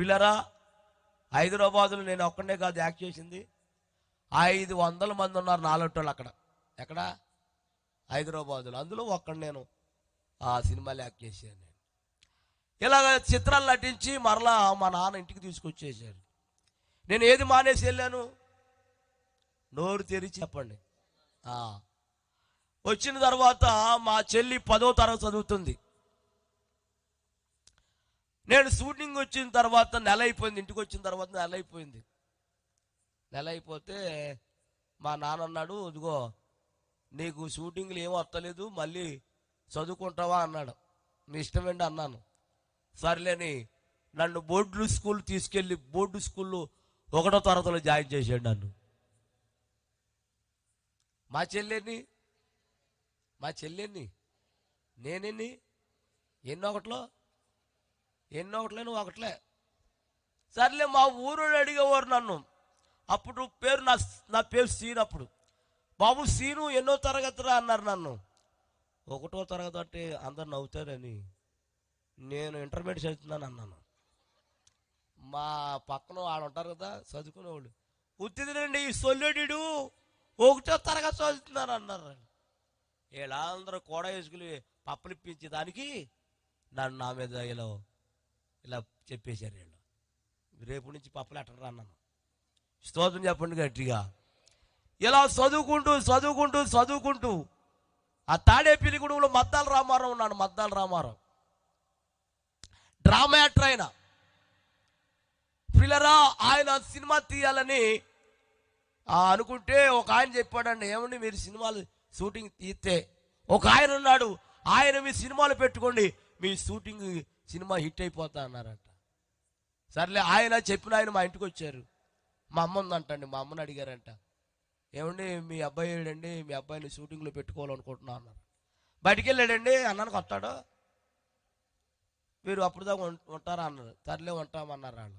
పిల్లరా హైదరాబాదులో నేను ఒక్కడే కాదు యాక్ట్ చేసింది. ఐదు వందల మంది ఉన్నారు నాలుగు అక్కడ. ఎక్కడ? హైదరాబాదులో. అందులో ఒక్కడ నేను ఆ సినిమాలో యాక్ట్ చేశాను నేను. ఇలాగ చిత్రాలు నటించి మరలా మా నాన్న ఇంటికి తీసుకొచ్చేసాడు నేను ఏది మానేసి వెళ్ళాను? నోరు తెరిచి చెప్పండి. వచ్చిన తర్వాత మా చెల్లి పదో తరగతి చదువుతుంది. నేను షూటింగ్ వచ్చిన తర్వాత నెల అయిపోయింది ఇంటికి వచ్చిన తర్వాత నెల అయిపోయింది. నెల అయిపోతే మా నాన్న అన్నాడు ఇదిగో నీకు షూటింగ్లు ఏం వస్తలేదు మళ్ళీ చదువుకుంటావా? అన్నాడు. మీ ఇష్టమేంటి అన్నాను. సర్లేని నన్ను బోర్డు స్కూల్ తీసుకెళ్ళి బోర్డు స్కూల్లో ఒకటో తరగతిలో జాయిన్ చేశాడు నన్ను. మా చెల్లెని మా చెల్లెని నేనెన్ని? ఎన్నో ఒకటిలో? ఎన్ని ఒకట్లే నువ్వు ఒకట్లే సర్లే మా ఊరు అడిగేవారు నన్ను. అప్పుడు పేరు నా నా పేరు సీన్ అప్పుడు. బాబు సీను ఎన్నో తరగతిరా అన్నారు నన్ను. ఒకటో తరగతి అంటే అందరు నవ్వుతారని నేను ఇంటర్మీడియట్ చదువుతున్నాను అన్నాను. మా పక్కన వాళ్ళు ఉంటారు కదా చదువుకునేవాళ్ళు. ఉత్తిదినండి ఈ సొల్లుడు ఒకటో తరగతి చదువుతున్నారు అన్నారు. వీళ్ళందరూ అందరూ కూడా వేసుకుని పప్పలిప్పించే దానికి నన్ను నా మీద ఇలా ఇలా చెప్పేశారు వీళ్ళు. రేపు నుంచి పప్పలు ఎట్టరా అన్నాను స్తోత్రం చెప్పండి గట్టిగా. ఇలా చదువుకుంటూ చదువుకుంటూ చదువుకుంటూ ఆ తాడేపిలిగూడెంలో మద్దాల రామారావు ఉన్నాడు మద్దాల రామారావు. డ్రామా యాక్టర్ ఆయన. పిల్లరా ఆయన సినిమా తీయాలని అనుకుంటే ఒక ఆయన చెప్పాడండి ఏమండి మీరు సినిమాలు షూటింగ్ తీస్తే? ఒక ఆయన ఉన్నాడు ఆయన మీ సినిమాలు పెట్టుకోండి మీ షూటింగ్ సినిమా హిట్ అయిపోతా అన్నారట. సర్లే ఆయన చెప్పిన ఆయన మా ఇంటికి వచ్చారు. మా అమ్మ ఉందంటండి మా అమ్మని అడిగారంట. ఏమండి మీ అబ్బాయి ఏడండి మీ అబ్బాయిని షూటింగ్లో పెట్టుకోవాలనుకుంటున్నా అన్నారు. బయటికి వెళ్ళాడండి అన్నానికి వస్తాడు. మీరు అప్పుడు దాకా ఉంటారా అన్నారు. సర్లే ఉంటామన్నారు వాళ్ళు.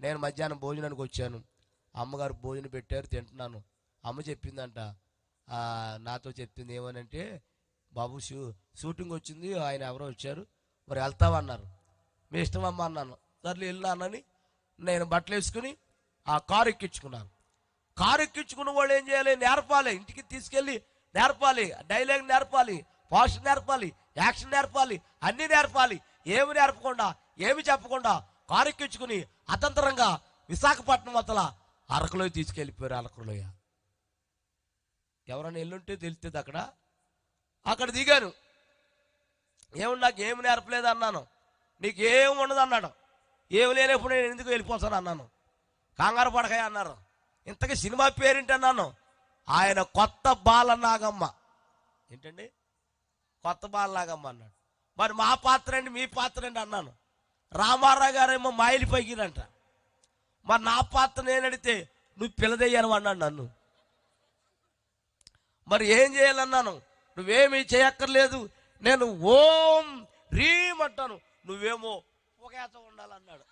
నేను మధ్యాహ్నం భోజనానికి వచ్చాను. అమ్మగారు భోజనం పెట్టారు తింటున్నాను. అమ్మ చెప్పిందంట నాతో చెప్పింది ఏమనంటే బాబు షూ షూటింగ్ వచ్చింది ఆయన ఎవరో వచ్చారు. మరి వెళ్తావన్నారు. మీ ఇష్టం అమ్మ అన్నాను. సర్లే వెళ్ళినానని నేను బట్టలు వేసుకుని ఆ కారు ఎక్కించుకున్నాను. కారు ఎక్కించుకున్న వాళ్ళు ఏం చేయాలి? నేర్పాలి. ఇంటికి తీసుకెళ్ళి నేర్పాలి. డైలాగ్ నేర్పాలి. పోషన్ నేర్పాలి. యాక్షన్ నేర్పాలి. అన్నీ నేర్పాలి. ఏమి నేర్పకుండా ఏమి చెప్పకుండా కారు ఎక్కించుకుని అతంతరంగా విశాఖపట్నం అతల అరకులో తీసుకెళ్ళిపోయారు అరకులోయ. ఎవరైనా ఎల్లుంటే తెలుస్తుంది అక్కడ. అక్కడ దిగాను. ఏమన్నా నాకు ఏమి నేర్పలేదు అన్నాను. నీకు ఏమి ఉండదు అన్నాడు. ఏమి లేనప్పుడు నేను ఎందుకు వెళ్ళిపోతాను అన్నాను. కంగారు పడకాయ అన్నారు. ఇంతకీ సినిమా పేరేంటి అన్నాను ఆయన కొత్త బాల నాగమ్మ ఏంటండి? కొత్త బాల నాగమ్మ అన్నాడు. మరి మా పాత్ర అండి మీ పాత్ర అండి అన్నాను. రామారావు గారేమో మాయిలి పైకిరంట మరి నా పాత్ర నేను అడిగితే నువ్వు పిల్లదయ్యాను అన్నాడు నన్ను. మరి ఏం చేయాలన్నాను? నువ్వేమీ చేయక్కర్లేదు. నేను ఓం రీమ్ అంటాను. నువ్వేమో పొగేత ఉండాలన్నాడు.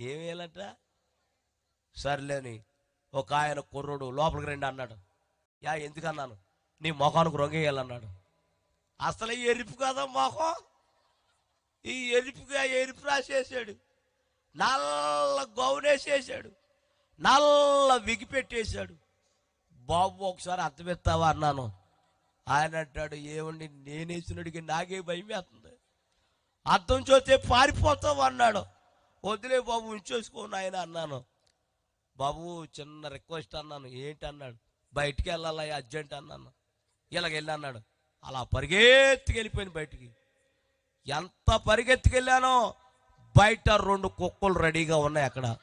ఏం సర్లేని ఒక ఆయన కుర్రుడు లోపలికి రండి అన్నాడు. యా ఎందుకన్నాను? నీ మొఖానికి రొంగేయాలన్నాడు అసలు ఈ ఎరుపు కదా మొఖం? ఈ ఎరుపుగా ఎరుపు రాసేసాడు. నల్ల గౌనేసేసాడు నల్ల విగి పెట్టేశాడు. బాబు ఒకసారి అర్థమెత్తావా అన్నాను. ఆయన అంటాడు ఏమండి నేనేసినడికి నాకే భయం వేస్తుంది. అర్థం చూస్తే పారిపోతావు అన్నాడు. వదిలే బాబు ఉంచేసుకోను ఆయన అన్నాను. బాబు చిన్న రిక్వెస్ట్ అన్నాను. ఏంటి అన్నాడు. బయటికి వెళ్ళాలి అర్జెంట్ అన్నాను. ఇలాగ వెళ్ళి అన్నాడు. అలా పరిగెత్తుకు వెళ్ళిపోయాను బయటికి. ఎంత పరిగెత్తుకెళ్ళానో బయట రెండు కుక్కలు రెడీగా ఉన్నాయి అక్కడ.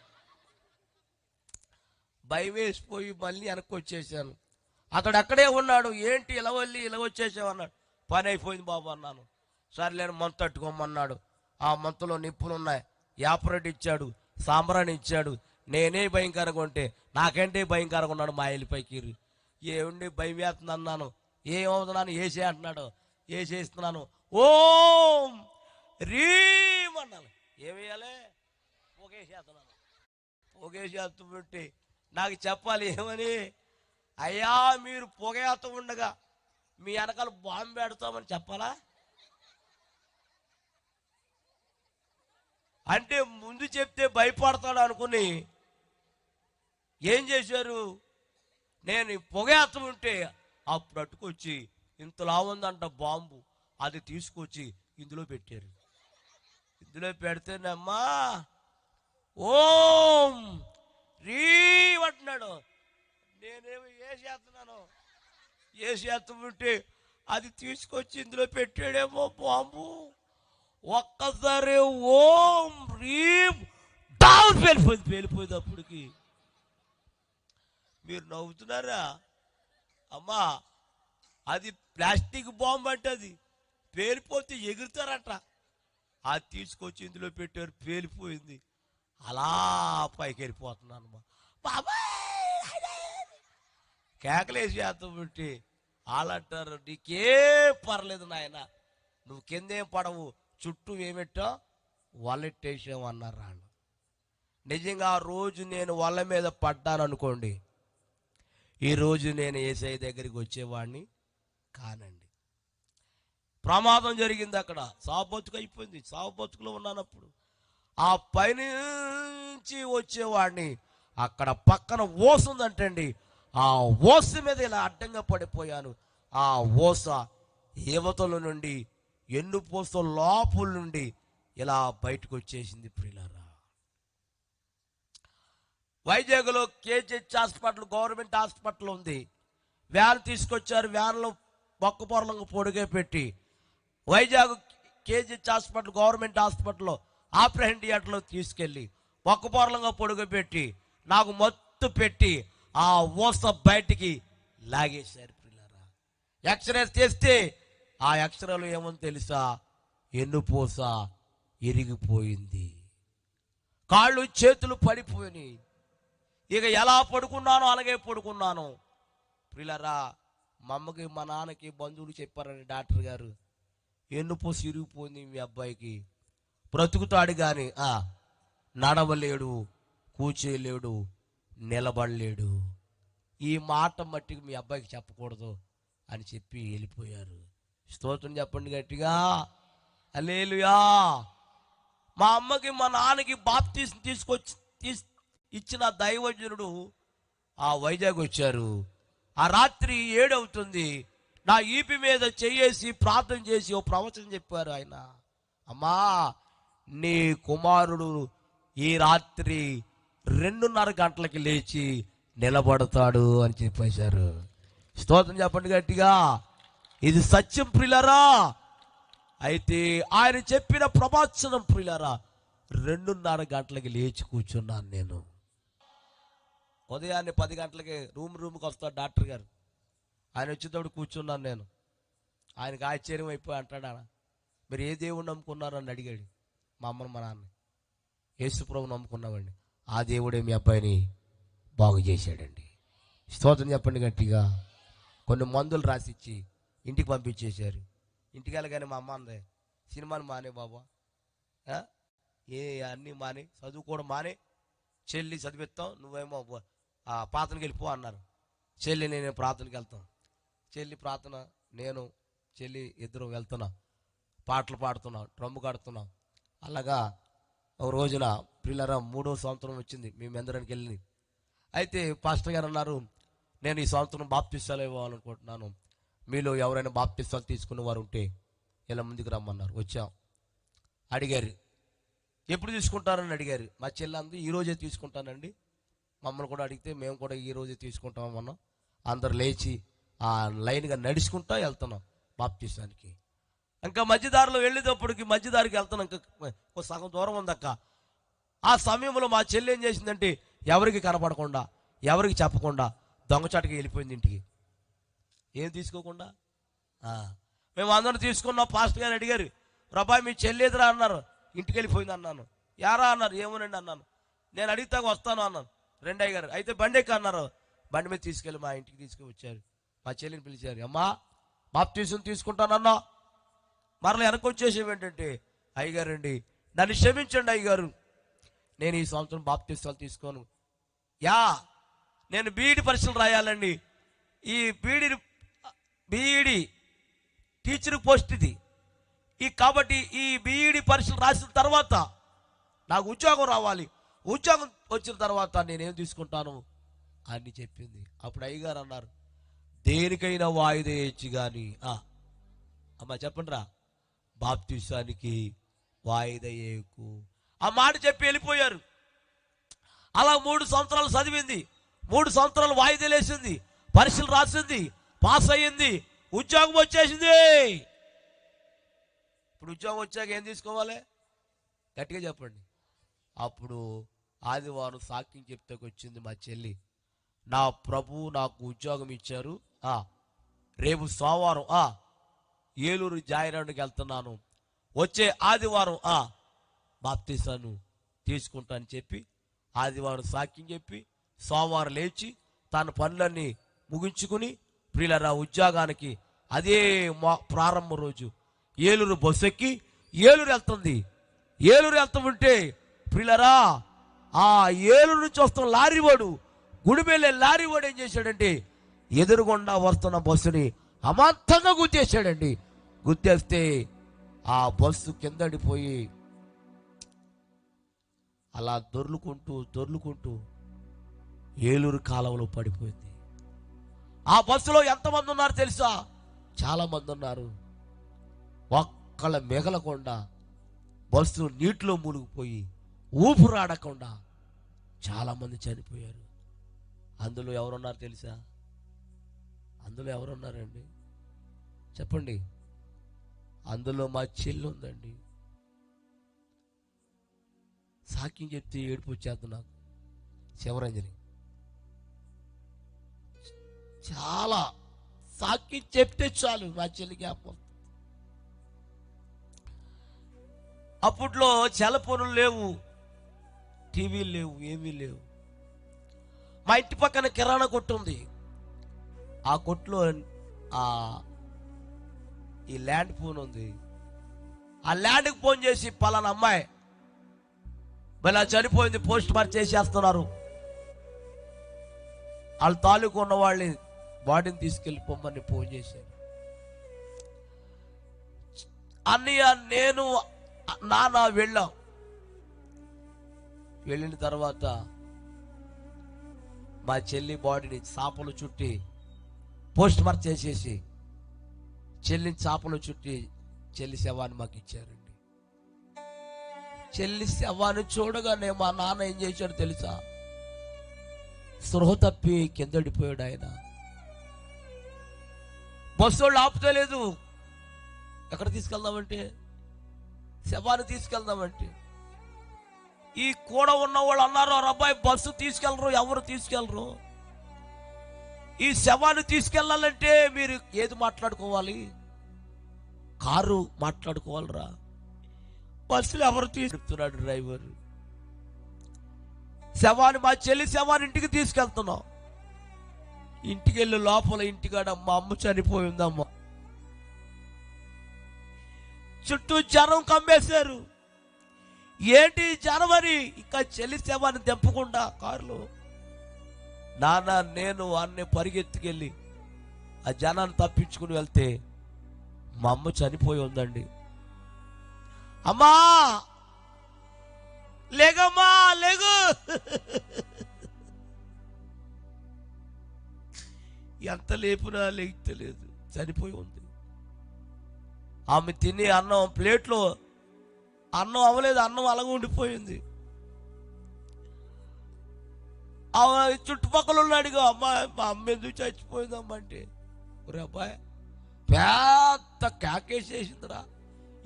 భయం వేసిపోయి మళ్ళీ వెనక్కి వచ్చేసాను. అతడు అక్కడే ఉన్నాడు. ఏంటి ఇలా వెళ్ళి ఇలా వచ్చేసావు అన్నాడు. పని అయిపోయింది బాబు అన్నాను. సర్లేని మంతు తట్టుకోమన్నాడు. ఆ మంతలో నిప్పులు ఉన్నాయి. యాపరెడ్ ఇచ్చాడు. సాంబ్రాన్ని ఇచ్చాడు. నేనే భయంకరంగా ఉంటే నాకంటే భయంకరంగా ఉన్నాడు మా ఎల్లిపైకి ఏముండి భయం వేస్తుంది అన్నాను. ఏమవుతున్నాను ఏసే అంటున్నాడు. ఏసేస్తున్నాను ఓం రీం అన్నాను. ఏమేయాలి పొగేసేస్తున్నాను పొగేసేస్తుంటే నాకు చెప్పాలి ఏమని? అయ్యా మీరు పొగేత ఉండగా మీ వెనకాల బాంబు పెడతామని చెప్పాలా? అంటే ముందు చెప్తే భయపడతాడు అనుకుని ఏం చేశారు? నేను ఈ ఉంటే అప్పుడు అట్టుకొచ్చి ఇంతలా ఉందంట బాంబు. అది తీసుకొచ్చి ఇందులో పెట్టారు. ఇందులో పెడితేనమ్మా ఓం రీ అంటున్నాడు నేనేమో ఏ చేస్తున్నాను? ఏ చేస్తుంటే ఉంటే అది తీసుకొచ్చి ఇందులో పెట్టాడేమో బాంబు. ఒక్కసారి ఓం రీం డౌన్ వెళ్ళిపోయింది వెళ్ళిపోయింది అప్పటికి. మీరు నవ్వుతున్నారా? అమ్మా అది ప్లాస్టిక్ బాంబు అంటే అది పేలిపోతే ఎగురుతారట. అది తీసుకొచ్చి ఇందులో పెట్టారు పేలిపోయింది. అలా పైకి వెళ్ళిపోతున్నాను అమ్మా. బాబాయ్ కేకలేసి చేస్తాం పెట్టి వాళ్ళంటారు నీకే పర్లేదు నాయన నువ్వు కిందేం పడవు చుట్టూ ఏమెట్టా వలెట్టేసాం అన్నారు వాళ్ళు నిజంగా ఆ రోజు నేను వాళ్ళ మీద పడ్డాను అనుకోండి ఈరోజు నేను ఏసఐ దగ్గరికి వచ్చేవాడిని కానండి. ప్రమాదం జరిగింది అక్కడ. సావు బతుకు అయిపోయింది. సావు బతుకులో ఉన్నాను అప్పుడు ఆ పైనుంచి వచ్చేవాడిని. అక్కడ పక్కన ఓస ఉందంటండి. ఆ ఓస మీద ఇలా అడ్డంగా పడిపోయాను. ఆ ఓస యువతల నుండి ఎన్ను పోస లోపల నుండి ఇలా బయటకు వచ్చేసింది ప్రియులారా. వైజాగ్లో కేజీహెచ్ హాస్పిటల్ గవర్నమెంట్ హాస్పిటల్ ఉంది. వ్యాన్ తీసుకొచ్చారు. వ్యాన్లో బొక్క పొరలంగా పొడిగే పెట్టి. వైజాగ్ కేజీహెచ్ హాస్పిటల్ గవర్నమెంట్ హాస్పిటల్లో ఆపరేషన్ థియేటర్లో తీసుకెళ్ళి బొక్క పొరలంగా నాకు మత్తు పెట్టి ఆ ఊస బయటికి లాగేశారు పిల్లరా ఎక్స్రే చేస్తే ఆ ఎక్స్రేలో ఏమని తెలుసా? ఎన్నుపూస ఇరిగిపోయింది. కాళ్ళు చేతులు పడిపోయినాయి. ఇక ఎలా పడుకున్నానో అలాగే పడుకున్నాను. ప్రిలరా మా అమ్మకి మా నాన్నకి బంధువులు చెప్పారని డాక్టర్ గారు ఎన్నుపూస ఇరిగిపోయింది మీ అబ్బాయికి. బ్రతుకుతాడు కానీ ఆ నడవలేడు కూర్చోలేడు నిలబడలేడు. ఈ మాట మట్టికి మీ అబ్బాయికి చెప్పకూడదు అని చెప్పి వెళ్ళిపోయారు. స్తోత్రం చెప్పండి గట్టిగా. అలేలుయా మా అమ్మకి మా నాన్నకి బాప్తీస్ తీసుకొచ్చి తీసు ఇచ్చిన దైవజనుడు ఆ వైజాగ్ వచ్చారు. ఆ రాత్రి ఏడవుతుంది నా ఈపి మీద చెయ్యేసి ప్రార్థన చేసి ఓ ప్రవచనం చెప్పారు ఆయన. అమ్మా నీ కుమారుడు ఈ రాత్రి రెండున్నర గంటలకి లేచి నిలబడతాడు అని చెప్పేశారు. స్తోత్రం చెప్పండి గట్టిగా. ఇది సత్యం ప్రిలరా? అయితే ఆయన చెప్పిన ప్రవచనం ప్రిలరా? రెండున్నర గంటలకి లేచి కూర్చున్నాను నేను. ఉదయాన్నే పది గంటలకి రూమ్ రూమ్కి వస్తాడు డాక్టర్ గారు. ఆయన వచ్చేటప్పుడు కూర్చున్నాను నేను. ఆయనకు ఆశ్చర్యం అయిపోయి అంటాడు మీరు ఏ దేవుడు నమ్ముకున్నారని అడిగాడు. మా అమ్మను మా నాన్న. యేసుప్రభు నమ్ముకున్నామండి ఆ దేవుడే మీ అబ్బాయిని బాగు చేశాడండి. స్తోత్రం చెప్పండి గట్టిగా. కొన్ని మందులు రాసిచ్చి ఇంటికి పంపించేశారు. ఇంటికి వెళ్ళగానే మా అమ్మ అందే సినిమాని మానే బాబా. ఏ అన్నీ మానే. చదువు కూడా మానే. చెల్లి చదివిస్తాం నువ్వేమో ఆ ప్రార్థనకి వెళ్ళిపో అన్నారు. చెల్లి నేను ప్రార్థనకి వెళ్తాం చెల్లి ప్రార్థన నేను చెల్లి ఇద్దరు వెళ్తున్నాం. పాటలు పాడుతున్నాం డ్రమ్ము కడుతున్నాం. అలాగా ఒక రోజున పిల్లర మూడో సంవత్సరం వచ్చింది. మేము ఎందరానికి వెళ్ళి అయితే పాస్టర్ గారు అన్నారు నేను ఈ సంవత్సరం బాప్తిస్తాలు ఇవ్వాలనుకుంటున్నాను. మీలో ఎవరైనా బాప్తిస్తాలు తీసుకున్న వారు ఉంటే ఇలా ముందుకు రమ్మన్నారు. వచ్చాం. అడిగారు. ఎప్పుడు తీసుకుంటారని? అడిగారు. మా చెల్లి ఈ రోజే తీసుకుంటానండి. మమ్మల్ని కూడా అడిగితే మేము కూడా ఈ రోజే తీసుకుంటాం అందరు లేచి ఆ లైన్గా నడుచుకుంటా వెళ్తున్నాం బాప్తిస్తానికి. ఇంకా మధ్యదారిలో వెళ్ళేటప్పటికి మధ్యదారికి వెళ్తున్నాం ఇంకా సగం దూరం ఉందక్క. ఆ సమయంలో మా చెల్లి ఏం చేసిందంటే ఎవరికి కనపడకుండా ఎవరికి చెప్పకుండా దొంగచాటుకి వెళ్ళిపోయింది ఇంటికి. ఏం తీసుకోకుండా? మేము అందరం తీసుకున్నాం పాస్టర్ గారు అడిగారు ప్రభాయ్ మీ చెల్లేదురా అన్నారు. ఇంటికి వెళ్ళిపోయింది అన్నాను. యారా? అన్నారు. ఏమోనండి అన్నాను. నేను అడిగితే వస్తాను అన్నాను. రెండయ్య గారు అయితే బండి ఎక్క అన్నారు. బండి మీద తీసుకెళ్ళి మా ఇంటికి తీసుకుని వచ్చారు మా చెల్లిని పిలిచారు. అమ్మా బాప్తీసం తీసుకుంటానన్నా మరలా వెనక్కి ఏంటంటే అయ్యగారండి నన్ను క్షమించండి అయ్యగారు. నేను ఈ సంవత్సరం బాప్తిస్తాలు తీసుకోను. యా నేను బీఈడి పరీక్షలు రాయాలండి. ఈ బీఈడి బీఈడి టీచర్ పోస్ట్ ఇది. ఈ కాబట్టి ఈ బీఈడి పరీక్షలు రాసిన తర్వాత నాకు ఉద్యోగం రావాలి. ఉద్యోగం వచ్చిన తర్వాత నేనేం తీసుకుంటాను? అని చెప్పింది. అప్పుడు అయ్యగారు అన్నారు దేనికైనా వాయిదేయచ్చు కానీ అమ్మ చెప్పండి రా బాప్తిసానికి వాయిదా ఆ మాట చెప్పి వెళ్ళిపోయారు. అలా మూడు సంవత్సరాలు చదివింది. మూడు సంవత్సరాలు వాయిదలేసింది పరీక్షలు రాసింది. పాస్ అయ్యింది. ఉద్యోగం వచ్చేసింది. ఇప్పుడు ఉద్యోగం వచ్చాక ఏం తీసుకోవాలి? గట్టిగా చెప్పండి. అప్పుడు ఆదివారం సాక్ష్యం చెప్తాకు వచ్చింది మా చెల్లి. నా ప్రభు నాకు ఉద్యోగం ఇచ్చారు. రేపు సోమవారం ఏలూరు జాయిరానికి వెళ్తున్నాను. వచ్చే ఆదివారం ఆ బాప్తీసాను తీసుకుంటానని చెప్పి ఆదివారం సాక్ష్యం చెప్పి సోమవారం లేచి తన పనులన్నీ ముగించుకుని ప్రియులరా ఉద్యోగానికి అదే మా ప్రారంభ రోజు ఏలూరు బస్సు ఎక్కి ఏలూరు వెళ్తుంది. ఏలూరు వెళ్తుంటే ప్రియులరా ఆ ఏలూరు నుంచి వస్తున్న లారీవాడు గుడి గుడిమెళ్ళే లారీ వాడు ఏం చేశాడంటే ఎదురుగుండా వస్తున్న బస్సుని అమాంతంగా గుద్దేశాడండి. గుర్తేస్తే ఆ బస్సు కిందడిపోయి అలా దొర్లుకుంటూ దొర్లుకుంటూ ఏలూరు కాలంలో పడిపోయింది. ఆ బస్సులో ఎంతమంది ఉన్నారు తెలుసా? చాలామంది ఉన్నారు. ఒక్కళ్ళ మిగలకుండా బస్సు నీటిలో మునిగిపోయి ఊపిరాడకుండా చాలామంది చనిపోయారు. అందులో ఎవరున్నారు తెలుసా? అందులో ఎవరున్నారండి? చెప్పండి. అందులో మా చెల్లి ఉందండి. సాక్యం చెప్తే ఏడుపు వచ్చేద్దు నాకు. శివరంజని. చాలా సాక్యం చెప్తే చాలు మా చెల్లి జ్ఞాపకం. అప్పట్లో సెలఫోన్లు లేవు టీవీలు లేవు ఏమీ లేవు. మా ఇంటి పక్కన కిరాణా కొట్టు ఉంది. ఆ కొట్లో ఆ ఈ ల్యాండ్ ఫోన్ ఉంది. ఆ ల్యాండ్కి ఫోన్ చేసి పలానా అమ్మాయి మళ్ళీ చనిపోయింది పోస్ట్ మార్క్ చేసేస్తున్నారు. వాళ్ళ తాలూకు ఉన్న వాళ్ళని బాడీని తీసుకెళ్ళి పొమ్మని ఫోన్ చేశారు. అన్నయ్య నేను నాన్న వెళ్ళాం. వెళ్ళిన తర్వాత మా చెల్లి బాడీని చాపలు చుట్టి పోస్ట్ మార్క్ చేసేసి చెల్లిని చాపలు చుట్టి చెల్లి శవాన్ని మాకు ఇచ్చారండి. చెల్లి శవాన్ని చూడగానే మా నాన్న ఏం చేశాడు తెలుసా? స్పృహ తప్పి కిందడిపోయాడు ఆయన. బస్సు వాళ్ళు ఆపుతలేదు. ఎక్కడ తీసుకెళ్దామంటే? శవాన్ని తీసుకెళ్దామంటే. ఈ కూడా ఉన్న వాళ్ళు అన్నారు అబ్బాయి బస్సు తీసుకెళ్ళరు ఎవరు తీసుకెళ్ళరు? ఈ శవాన్ని తీసుకెళ్ళాలంటే మీరు ఏది మాట్లాడుకోవాలి? కారు మాట్లాడుకోవాలరా? బస్సులు ఎవరు తీసుకెళ్తున్నాడు డ్రైవర్. శవాన్ని మా చెల్లి శవాన్ని ఇంటికి తీసుకెళ్తున్నాం. ఇంటికి వెళ్ళి లోపల ఇంటికాడ మా అమ్మ చనిపోయిందమ్మ చుట్టూ జనం కమ్మేశారు. ఏంటి జనవరి? ఇంకా చెల్లి శవాన్ని తెంపకుండా కారులో నాన్న నేను అన్ని పరిగెత్తుకెళ్ళి ఆ జనాన్ని తప్పించుకుని వెళ్తే మా అమ్మ చనిపోయి ఉందండి. అమ్మా! లేగమ్మా లేగు! ఎంత లేపునా లేగలేదు చనిపోయి ఉంది. ఆమె తిని అన్నం ప్లేట్లో అన్నం అవ్వలేదు అన్నం అలాగే ఉండిపోయింది. చుట్టుపక్కల ఉన్నాడుగా అమ్మాయి మా అమ్మ ఎందుకు చచ్చిపోయిందమ్మా అంటే ఒరే అబ్బాయి పెద్ద కేకేసేసిందిరా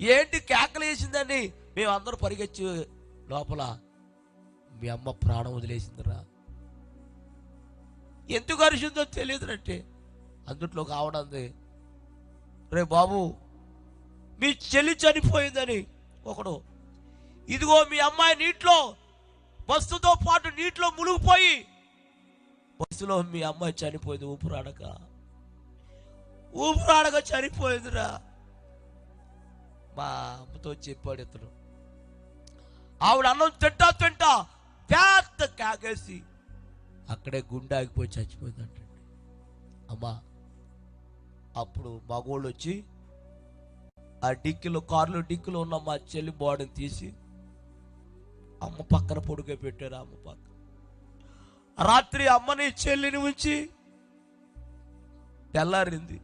ఏంటి కేకలు వేసిందని? మేమందరూ పరిగెచ్చి లోపల మీ అమ్మ ప్రాణం వదిలేసిందిరా. ఎందుకు అరిసిందో తెలియదునంటే అందుట్లో కావడంది రే బాబు మీ చెల్లి చనిపోయిందని. ఒకడు ఇదిగో మీ అమ్మాయి నీటిలో బస్సుతో పాటు నీటిలో మునిగిపోయి బస్సులో మీ అమ్మాయి చనిపోయింది ఊపిరాడక. ఊపిరాడక చనిపోయిందిరా. మా అమ్మతో చెప్పాడు ఇతను. ఆవిడ అన్నం తింటా తింటా పెద్ద కాకేసి అక్కడే గుండె ఆగిపోయి చచ్చిపోయిందంటండి అమ్మా అప్పుడు మగోళ్ళు వచ్చి ఆ డిక్కీలో కారులో డిక్కీలో ఉన్న మా చెల్లి బాడీని తీసి అమ్మ పక్కన పొడుగే పెట్టారు అమ్మ పక్క. రాత్రి అమ్మని చెల్లిని ఉంచి తెల్లారింది.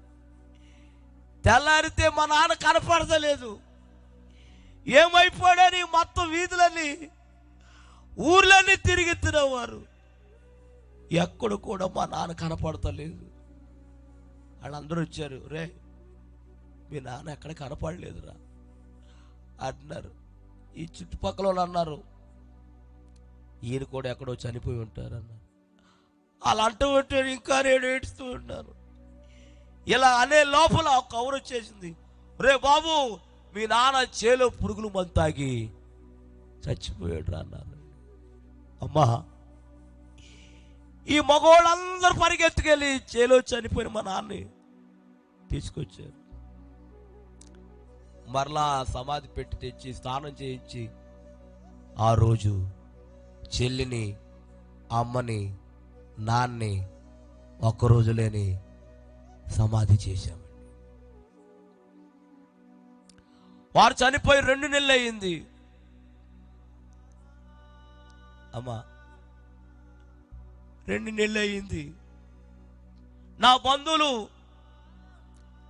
తెల్లారితే మా నాన్న కనపడతలేదు. ఏమైపోయాడని మొత్తం వీధులన్నీ ఊర్లన్నీ తిరిగిస్తున్నవారు ఎక్కడ కూడా మా నాన్న కనపడతలేదు. వాళ్ళందరూ వచ్చారు రే మీ నాన్న ఎక్కడ కనపడలేదురా? అంటున్నారు ఈ చుట్టుపక్కల వాళ్ళు అన్నారు ఈయన కూడా ఎక్కడో చనిపోయి ఉంటారు అన్నారు అలా అంటూ ఉంటే ఇంకా నేను ఏడుస్తూ ఉన్నాను. ఇలా అనే లోపల ఒక కవర్ వచ్చేసింది. రే బాబు మీ నాన్న చేలో పురుగులు మందు తాగి చచ్చిపోయాడు రా అన్నారు అమ్మా ఈ మగవాళ్ళందరూ పరిగెత్తుకెళ్ళి చేలో చనిపోయిన మా నాన్నని తీసుకొచ్చారు. మరలా సమాధి పెట్టి తెచ్చి స్నానం చేయించి ఆ రోజు చెల్లిని అమ్మని నాన్ని ఒక్కరోజులేని సమాధి చేశామండి. వారు చనిపోయి రెండు నెలలు అయింది అమ్మా రెండు నెలలు అయింది నా బంధువులు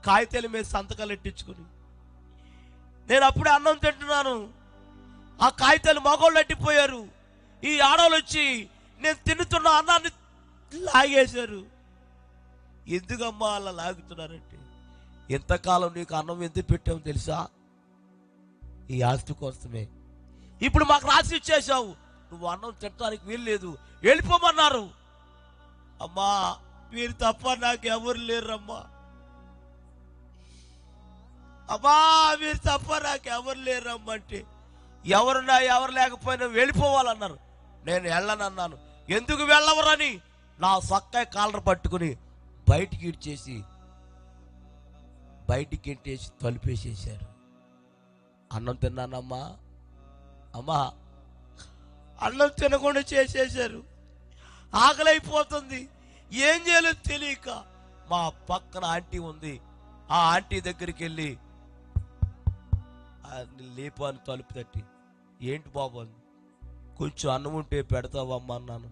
కాగితాల మీద సంతకాలు ఎట్టించుకుని నేను అప్పుడే అన్నం తింటున్నాను. ఆ కాగితాలు మగోళ్ళు అట్టిపోయారు. ఈ ఆడవాళ్ళు వచ్చి నేను తిన్నుతున్న అన్నాన్ని లాగేశారు. ఎందుకమ్మా అలా లాగుతున్నారంటే? ఎంతకాలం నీకు అన్నం ఎందుకు పెట్టాము తెలుసా? ఈ ఆస్తి కోసమే. ఇప్పుడు మాకు రాసి ఇచ్చేసావు నువ్వు అన్నం తినడానికి వీల్లేదు. వెళ్ళిపోమన్నారు. అమ్మా మీరు తప్ప నాకు ఎవరు లేరమ్మా. అమ్మా మీరు తప్ప నాకు ఎవరు లేరమ్మంటే ఎవరున్నా ఎవరు లేకపోయినా వెళ్ళిపోవాలన్నారు. నేను వెళ్ళనన్నాను. ఎందుకు వెళ్ళవరని? నా సొక్కాయ కాలర్ పట్టుకుని బయటికి ఇడ్చేసి బయటికి ఇంటేసి తలుపేసేసారు అన్నం తిన్నానమ్మా. అమ్మా అన్నం తినకుండా చేసేసారు ఆకలైపోతుంది. ఏం చేయాలో తెలియక మా పక్కన ఆంటీ ఉంది. ఆ ఆంటీ దగ్గరికి వెళ్ళి లేపు అని తలుపు తట్టి ఏంటి బాబు అని కొంచెం అన్నం ఉంటే పెడతావమ్మా అన్నాను.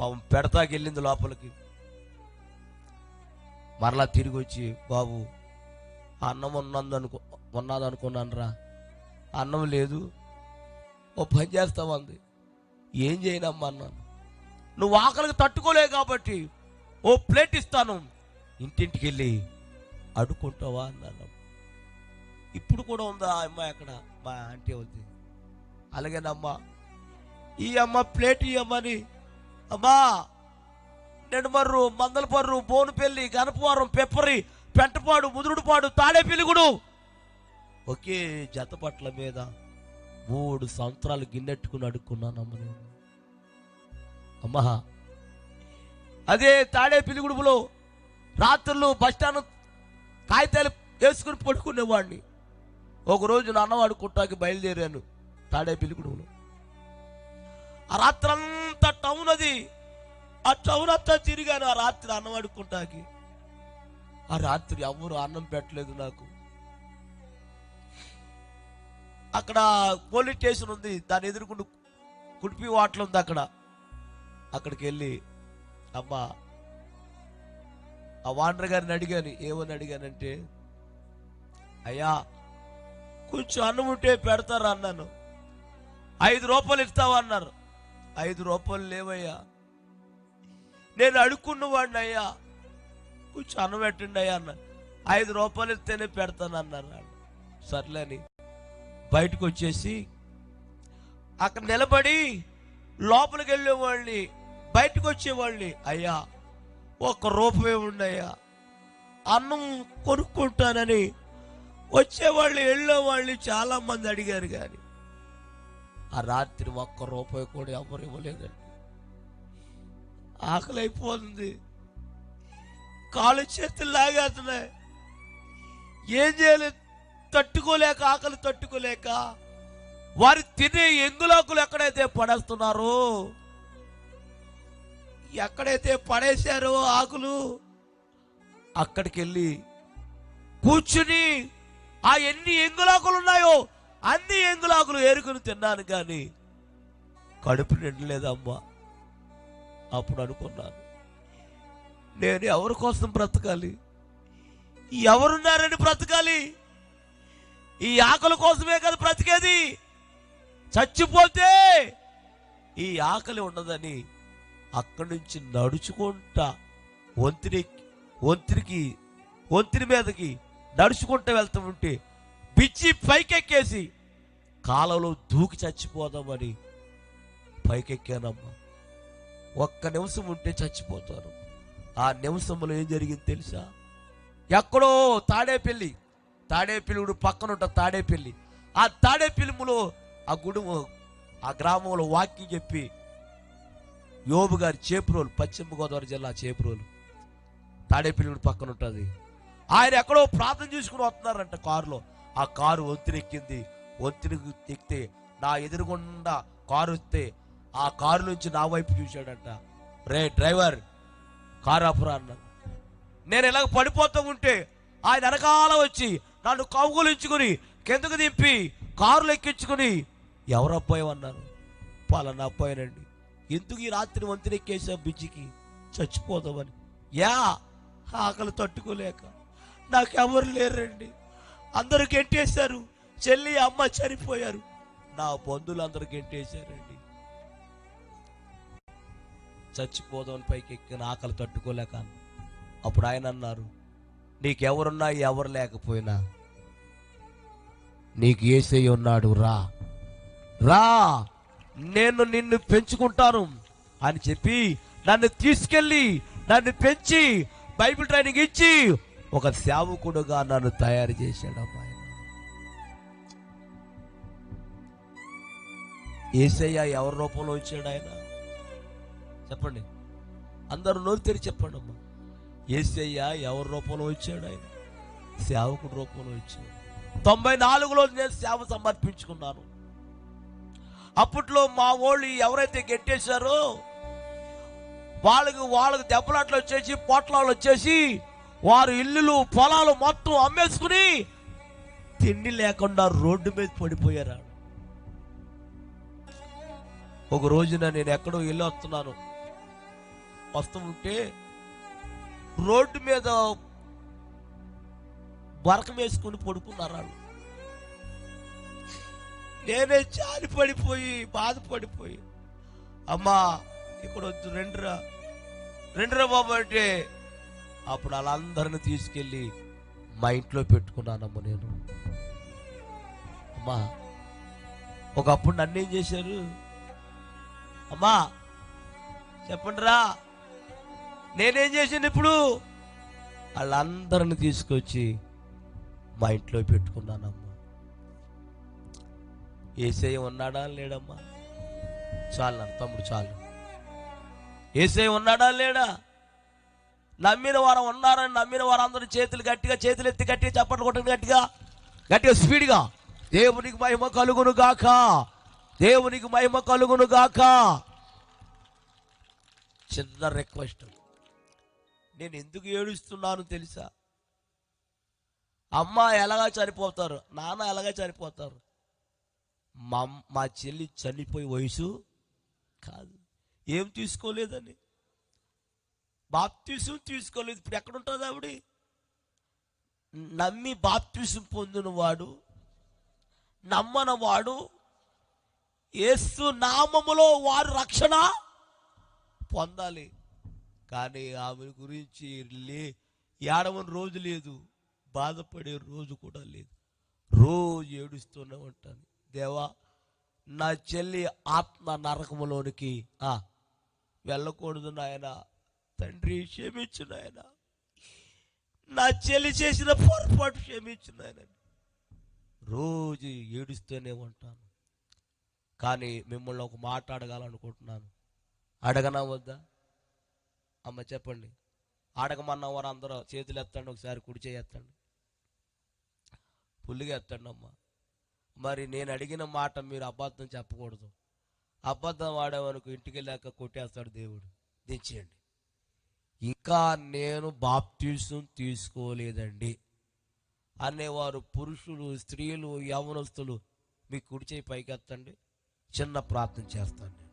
పాపం పెడతాకి వెళ్ళింది లోపలికి. మరలా తిరిగి వచ్చి బాబు అన్నం ఉన్నదనుకో ఉన్నదనుకున్నాను రా అన్నం లేదు. ఓ పని చేస్తామంది ఏం చేయనమ్మా? అన్నాను. నువ్వు ఆకలికి తట్టుకోలేవు కాబట్టి ఓ ప్లేట్ ఇస్తాను. ఇంటింటికి వెళ్ళి అడుక్కుంటావా? అన్నాను. ఇప్పుడు కూడా ఉందా ఆ అమ్మాయి అక్కడ? మా ఆంటీ ఉంది అలాగేనమ్మా. ఈ అమ్మ ప్లేట్ ఈ అమ్మని అమ్మా నెడుమర్రు మందలపర్రు బోనుపల్లి గనపవరం పెప్పరి పెంటపాడు ముదురుడుపాడు తాడే పిలుగుడు ఒకే జత పట్ల మీద మూడు సంవత్సరాలు గిన్నెట్టుకుని అడుక్కున్నానమ్మ నేను. అమ్మా అదే తాడే పిలుగుడులో రాత్రులు బస్టాండ్ కాగితాలు వేసుకుని పడుకునేవాడిని ఒకరోజు నా అన్నం బయలుదేరాను. తాడే పిలుగుడులో ఆ రాత్రంతా టౌన్ అది. ఆ టౌన్ అంతా తిరిగాను ఆ రాత్రి అన్నం అడుక్కుంటాకి ఆ రాత్రి ఎవరు అన్నం పెట్టలేదు నాకు. అక్కడ పోలీస్ స్టేషన్ ఉంది దాని ఎదుర్కొండు కుడిపి వాటలు ఉంది అక్కడ. అక్కడికి వెళ్ళి అమ్మా ఆ వాండర్ గారిని అడిగాను ఏమని అడిగానంటే అయ్యా కొంచెం అన్నం ఉంటే పెడతారా అన్నాను. ఐదు రూపాయలు ఇస్తావా అన్నారు. ఐదు రూపాయలు లేవయ్యా. నేను అడుక్కున్న వాడిని అయ్యా కొంచెం అన్నం పెట్టండి అయ్యా అన్న. ఐదు రూపాయలు ఇస్తేనే పెడతాను అన్నారు సర్లేని సర్లే అని బయటకు వచ్చేసి అక్కడ నిలబడి లోపలికి వెళ్ళేవాళ్ళని బయటకు వచ్చేవాళ్ళని అయ్యా ఒక్క రూపమే ఉండయ్యా అన్నం కొనుక్కుంటానని వచ్చేవాళ్ళు వెళ్ళేవాళ్ళు చాలా మంది అడిగారు కానీ ఆ రాత్రి ఒక్క రూపాయి కూడా ఎవరు ఇవ్వలేదండి. ఆకలి అయిపోతుంది. కాలు చేతులు లాగేస్తున్నాయి. ఏం చేయలేదు తట్టుకోలేక ఆకలి తట్టుకోలేక వారు తినే ఎంగులాకులు ఎక్కడైతే పడేస్తున్నారో ఎక్కడైతే పడేశారో ఆకులు అక్కడికి వెళ్ళి కూర్చుని ఆ ఎన్ని ఎంగులాకులు ఉన్నాయో అన్ని ఎంగులాకులు ఏరుకుని తిన్నాను కానీ కడుపు నిండలేదమ్మా. అప్పుడు అనుకున్నాను నేను ఎవరి కోసం బ్రతకాలి? ఎవరున్నారని బ్రతకాలి? ఈ ఆకలి కోసమే కదా బ్రతికేది? చచ్చిపోతే ఈ ఆకలి ఉండదని అక్కడి నుంచి నడుచుకుంటా వంతిని వంతినికి వంతిని మీదకి నడుచుకుంటూ వెళ్తూ ఉంటే పిచ్చి పైకెక్కేసి కాలంలో దూకి చచ్చిపోదామని పైకెక్కానమ్మా. ఒక్క నిమిషం ఉంటే చచ్చిపోతాను. ఆ నిమిషంలో ఏం జరిగింది తెలుసా? ఎక్కడో తాడేపల్లి తాడేపల్లి పక్కన ఉంటుంది తాడేపల్లి. ఆ తాడేపల్లిములో ఆ గుడి ఆ గ్రామంలో వాక్యం చెప్పి యోబు గారి చేపురోలు పశ్చిమ గోదావరి జిల్లా చేపురోలు తాడేపల్లి పక్కన ఉంటుంది ఆయన ఎక్కడో ప్రార్థన చేసుకుని వస్తున్నారంట కారులో. ఆ కారు వంతినెక్కింది వంతిని ఎక్కితే నా ఎదురుగుండా కారు వస్తే ఆ కారు నుంచి నా వైపు చూశాడంట. రే డ్రైవర్ కారు ఆపురా అన్నాను నేను ఇలాగ పడిపోతూ ఉంటే ఆయన వెనకాల వచ్చి నన్ను కౌగులించుకుని కిందకు దింపి కారులు ఎక్కించుకుని ఎవరు అబ్బాయి అన్నారు పలానా అబ్బాయినండి. ఎందుకు ఈ రాత్రి వంతెన బిజ్జికి? చచ్చిపోదామని. యా ఆకలి తట్టుకోలేక. నాకెవరు లేరండి. అందరూ గెంటేశారు. చెల్లి అమ్మ చనిపోయారు. నా బంధువులు అందరు గెంటేశారండి. చచ్చిపోదాం పైకి ఎక్కిన ఆకలి తట్టుకోలేక అప్పుడు ఆయన అన్నారు నీకెవరున్నా ఎవరు లేకపోయినా నీకు ఏసై ఉన్నాడు రా. రా నేను నిన్ను పెంచుకుంటాను. అని చెప్పి నన్ను తీసుకెళ్ళి నన్ను పెంచి బైబిల్ ట్రైనింగ్ ఇచ్చి ఒక సేవకుడుగా నన్ను తయారు చేశాడు అమ్మాయి. ఏసయ్య ఎవరి రూపంలో వచ్చాడు ఆయన? చెప్పండి. అందరూ నోరు తెరిచి చెప్పండి అమ్మా. ఏసయ్య ఎవరి రూపంలో వచ్చాడు ఆయన? సేవకుడు రూపంలో వచ్చాడు. తొంభై నాలుగులో నేను సేవ సమర్పించుకున్నాను. అప్పట్లో మా వాళ్ళు ఎవరైతే గెట్టేశారో వాళ్ళకి వాళ్ళకి దెబ్బలాట్లు వచ్చేసి పోట్లాలు వచ్చేసి వారు ఇల్లులు పొలాలు మొత్తం అమ్మేసుకుని తిండి లేకుండా రోడ్డు మీద పడిపోయారు ఒక రోజున నేను ఎక్కడో ఇల్లు వస్తున్నాను. వస్తూ ఉంటే రోడ్డు మీద బరకం వేసుకుని పడుకున్నారు వాళ్ళు నేనే చాలి పడిపోయి బాధపడిపోయి అమ్మా ఇక్కడ వద్దు రెండురా రెండురా బాబు అంటే అప్పుడు వాళ్ళందరిని తీసుకెళ్ళి మా ఇంట్లో పెట్టుకున్నానమ్మ నేను. అమ్మా ఒకప్పుడు నన్ను ఏం చేశారు? అమ్మా చెప్పండి రా నేనేం చేశాను ఇప్పుడు? వాళ్ళందరిని తీసుకొచ్చి మా ఇంట్లో పెట్టుకున్నానమ్మా. ఏసై ఉన్నాడా? లేడమ్మా. చాలు నా తమ్ముడు చాలు. ఏసై ఉన్నాడా? లేడా? నమ్మిన వారు ఉన్నారని నమ్మిన వారందరూ చేతులు గట్టిగా చేతులు ఎత్తి గట్టిగా చప్పట్లు కొట్టండి గట్టిగా. గట్టిగా స్పీడ్గా. దేవునికి మహిమ కలుగును గాక. దేవునికి మహిమ కలుగును గాక. చిన్న రిక్వెస్ట్. నేను ఎందుకు ఏడుస్తున్నాను తెలుసా? అమ్మ ఎలాగా చనిపోతారు? నాన్న ఎలాగా చనిపోతారు? మా మా చెల్లి చనిపోయి వయసు కాదు. ఏం తీసుకోలేదని? బాప్తిసం తీసుకోలేదు. ఇప్పుడు ఎక్కడుంటుంది ఆవిడ? నమ్మి బాప్తిసం పొందిన వాడు నమ్మన వాడు యేసు నామములో వారు రక్షణ పొందాలి. కానీ ఆమె గురించి లే ఏడవని రోజు లేదు బాధపడే రోజు కూడా లేదు. రోజు ఏడుస్తూనే ఉంటాను. దేవా నా చెల్లి ఆత్మ నరకములోనికి వెళ్ళకూడదు నాయన. తండ్రి క్షమించు నాయన. నా చెల్లి చేసిన పొరపాటు క్షమించు నాయన. రోజు ఏడుస్తూనే ఉంటాను. కానీ మిమ్మల్ని ఒక మాట అడగాలనుకుంటున్నాను. అడగనా వద్దా? అమ్మ చెప్పండి. అడగమన్న వారు అందరూ చేతులు ఎత్తండి ఒకసారి కుడి చేయి ఎత్తండి. పుల్లిగా ఎత్తండి అమ్మ. మరి నేను అడిగిన మాట మీరు అబద్ధం చెప్పకూడదు. అబద్ధం ఆడేవనుకు ఇంటికి వెళ్ళాక కొట్టేస్తాడు దేవుడు. దించేయండి. ఇంకా నేను బాప్తీసం తీసుకోలేదండి. అనేవారు పురుషులు స్త్రీలు యవనస్తులు మీ కుడి పైకెత్తండి. పైకి ఎత్తండి చిన్న ప్రార్థన చేస్తాను